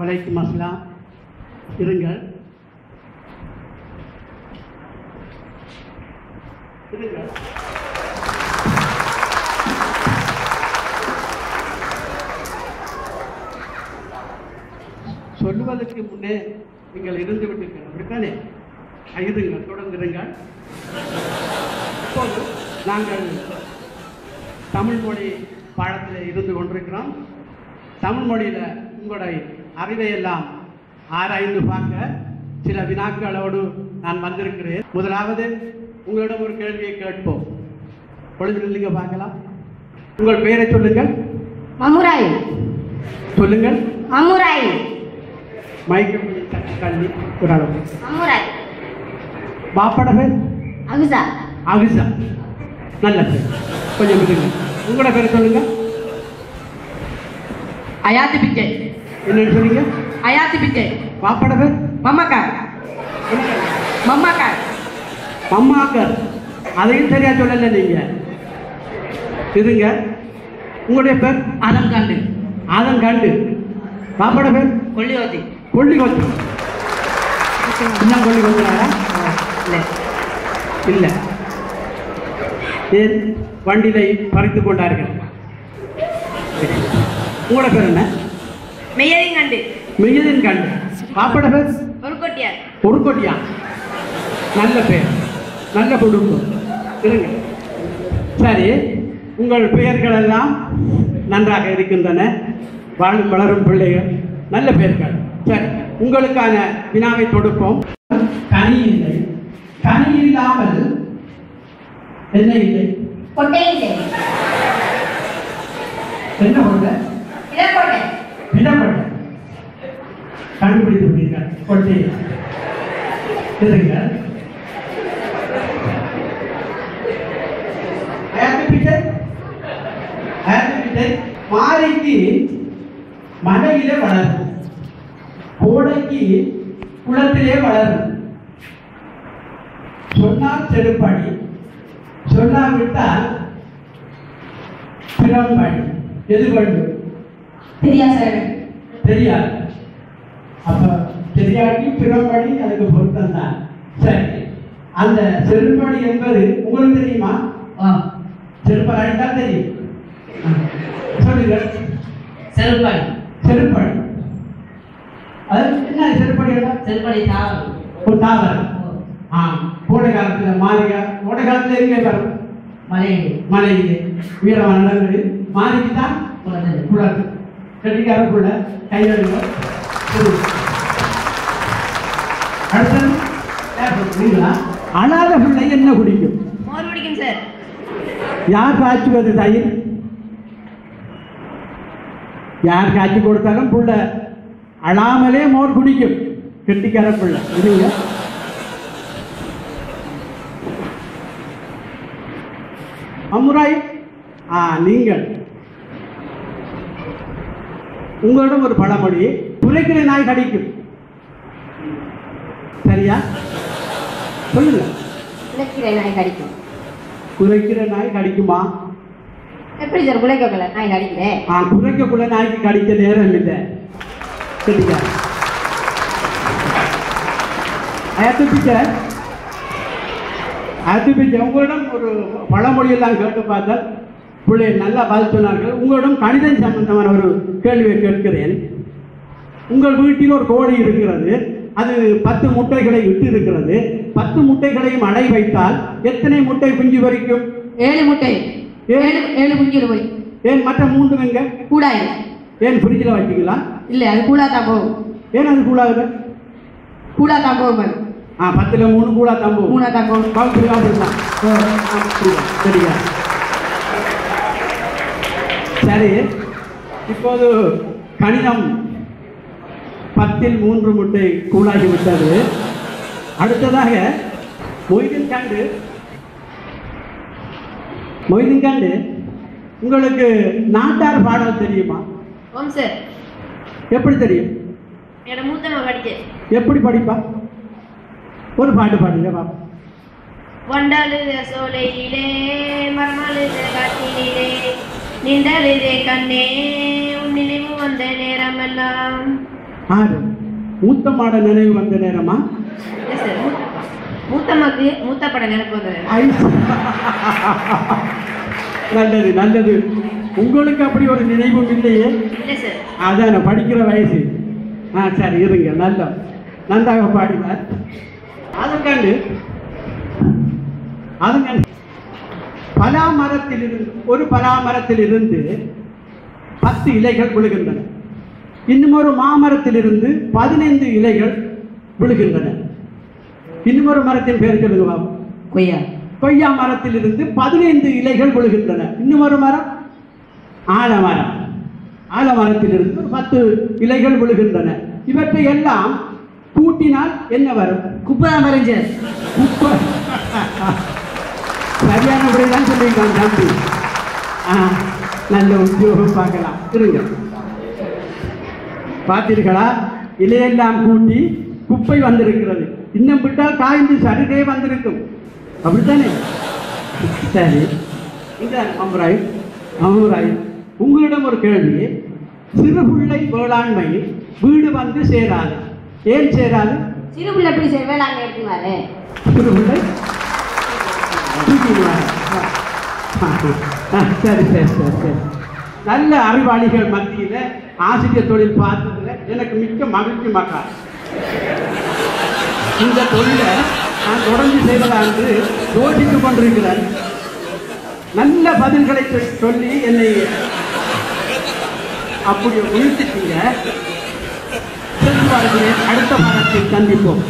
வலைக்கு மசிலா இருங்கள். இருங்கள். சொல்லுவதற்கு முன்னே நீங்கள் இருந்து விட்டீர்கள் அப்படித்தானே? இருங்கள் தொடர்ந்திருங்கள் இப்போது நாங்கள் தமிழ் மொழி பாடத்தில் இருந்து கொண்டிருக்கிறோம். தமிழ் மொழியில் உங்களுடைய அறிவை எல்லாம் ஆராய்ந்து பார்க்க சில வினாக்களோடு நான் வந்திருக்கிறேன். முதலாவது உங்களிடம் ஒரு கேள்வியை கேட்போம். பொழுது இல்லைங்க பார்க்கலாம். உங்கள் பெயரை சொல்லுங்கள். மமுராய் சொல்லுங்கள். மமுராய் மைக்கேல் தட்டி கல்வி ஒரு அளவு. மமுராய் பாப்பட பேர் அகுசா. அவிசா நல்ல பேர். கொஞ்சம் விடுங்க. உங்களோட பேர் சொல்லுங்க அயாத்தி பிச்சை என்னன்னு சொன்னீங்க அயாத்தி பிச்சை பாப்பட பேர் மம்மக்காய் மம்மக்காய் அம்மாக்கள் அதையும் சரியா சொல்லல நீங்க. இருங்க. உங்களுடைய பேர்? அதன்காண்டு ஆதம் கண்டு பாப்பட பேர் கொள்ளியோதி கொல்லி கொத்து இன்னும் கொல்லி கொத்துறாரா இல்லை. இல்லை. ஏன் வண்டியை பறித்து கொண்டார்கள்? உங்களோட பேர் என்ன? மெய்யதின் கண்டு. பாப்பட பேர் ஒரு கொட்டியார் ஒரு கொடியா நல்ல பேர். நல்ல குடும்பம் இருங்க. சரி உங்கள் பெயர்கள் எல்லாம் நன்றாக இருக்கின்றன. வாழும் வளரும் பிள்ளைகள். நல்ல பெயர்கள் சரி உங்களுக்கான வினாவை தொடுப்போம். கனி இல்லை. கனி இல்லாமல் என்ன இல்லை? என்ன கொண்ட இளங்கொட்டை இடப்பட்ட கண்டுபிடித்து விட்டீர்கள். கொட்டை இருங்க அயாத்துக்கிட்ட மலையிலே வளரும். கோடைக்கு குளத்திலே வளரும். சொன்னால் செருப்படி சொல்லாவிட்டால் பிறம்படி எதிர்கொள்ளும் தெரியாசரன் தெரியாது. அப்ப தெரியாட்டி பிறம்படி அதுக்கு பொருத்தம் தான். சரி. அந்த செருப்படி என்பது உங்களுக்கு தெரியுமா? செருப்படி அடித்தா தெரியும். ஆ. சொல்லுங்க. செருப்படி. செருப்படி. அது என்ன செருப்படி செருப்படி தாவரம் ஒரு தாவரம் ஆ. கோடை காலத்துல மாளிகை கோடை காலத்துல எங்கே வரும் மலையடி மலையிலே. வீரமான தான் குளத்து கட்டிக்காரக்குள்ள கையெழுங்க அடுத்தது அனாத பிள்ளை என்ன குடிக்கும் மோர் பிடிக்கும் சார். யார் காய்ச்சுவது தயிர்? யார் காய்ச்சி கொடுத்தாலும் புள்ள. அழாமலே மோர் குடிக்கும். கெட்டிக்கார பிள்ளை. இதுங்க அம்முராய் ஆ நீங்கள். உங்களிடம் ஒரு பழமொழி துளைக்கிற நாய் கடிக்கும். சரியா? சொல்லுங்க. குலைக்கிற நாய் கடிக்கும். குறைக்கிற நாய் கடிக்குமா? எப்படி சார் குலைக்கல நாய் கடிக்கிறேன் ஆ குறைக்கக்குள்ள நாய்க்கு கடிக்க நேரம் இல்லை. சரியா அயத்து பிச்சர் அயத்து பிச்சர் உங்களிடம் ஒரு பழமொழியெல்லாம் கேட்டு பார்த்தால் பிள்ளை நல்லா பதில் சொன்னார்கள் உங்களிடம் கணிதம் சம்பந்தமான ஒரு கேள்வியை கேட்கிறேன். உங்கள் வீட்டில் ஒரு கோழி இருக்கிறது. அது பத்து முட்டைகளை இட்டு இருக்கிறது பத்து முட்டைகளையும் அடை வைத்தால் எத்தனை முட்டை குஞ்சு பொரிக்கும் ஏழு முட்டை. ஏழு ஏழு குஞ்சு போய் ஏன்? மற்ற மூன்று எங்க? கூடாது. ஏன்? ஃப்ரிட்ஜில் வச்சுக்கலாம் இல்லை அது கூடா தான் போகும். ஏன் அது கூடாது? கூடா தான் போகும். ஆ பத்தில் மூணு கூட தம்பு மூணா தான் போகும் சரியா. சரி. இப்போது கணிதம் பத்தில் மூன்று முட்டை கூடாகி விட்டது. அடுத்ததாக மொய்தீன் காண்டு. மொய்தீன் காண்டு உங்களுக்கு நாட்டார் பாடல் தெரியுமா? ஓம் சார். எப்படி தெரியும்? என்னோட மூத்த மகன் படிச்சு எப்படி படிப்பா? ஒரு பாட்டு பாடுங்க பாப்பா வண்டழுத சோலையிலே மரமழுத காட்டினிலே நின்றழுதே கண்ணே உன் நினைவு வந்த நேரமெல்லாம். ஆறு மூத்த மாட நினைவு வந்த நேரமா? இல்லை சார் மூ- மூத்தம்மாக்கு மூத்த படம் நினைப்பு வந்தது. ஐஸ். நல்லது நல்லது. உங்களுக்கு அப்படி ஒரு நினைவும் இல்லையே? அதான் படிக்கிற வயசு. ஆ சரி இருங்க நல்ல நன்றாக பாடினார். அதுக்கண்டு அதுக்கண்டு பலா மரத்தில் இருந்து ஒரு பலா மரத்தில் இருந்து பத்து இலைகள் விழுகின்றன. இன்னும் ஒரு மாமரத்தில் இருந்து பதினைந்து இலைகள் விழுகின்றன. இன்னும் ஒரு மரத்தின் பேர் பாபு. கொய்யா. கொய்யா மரத்தில் இருந்து பதினைந்து இலைகள் விழுகின்றன. இன்னும் ஒரு மரம்? ஆலமரம். ஆலமரத்தில் இருந்து ஒரு பத்து இலைகள் விழுகின்றன. இவற்றை எல்லாம் கூட்டினால் என்ன வரும்? குப்பதான் மறைஞ்சர் குப்பை. சரியான முறைதான் சொல்லியிருக்கான் தம்பி? ஆ நல்ல உத்தியோகம் பார்க்கலாம். இருங்க. பார்த்தீர்களா? இலையெல்லாம் கூட்டி குப்பை வந்திருக்கிறது. இன்னும் விட்டால் காய்ந்து சருகே வந்திருக்கும். அப்படித்தானே? சரி. இந்த அமராய் அமராய் உங்களிடம் ஒரு கேள்வி. சிறுபிள்ளை வேளாண்மை வீடு வந்து சேராது. ஏன் சேராது? சிறு பிள்ளை எப்படி வேளாண்மை தூக்கிட்டு வாங்க. ஆ, சரி சரி சரி சரி நல்ல அறிவாளிகள் மத்தியில் ஆசிரியர் தொழில் பார்த்ததுல எனக்கு மிக்க மகிழ்ச்சி மக்கா. இந்த தொழிலை நான் தொடர்ந்து செய்வதா என்று யோசித்துக் கொண்டிருக்கிறேன் நல்ல பதில்களை சொல்லி என்னை அப்படி உயர்த்திட்டீங்க அடுத்த பாடத்தில் சந்திப்போம்.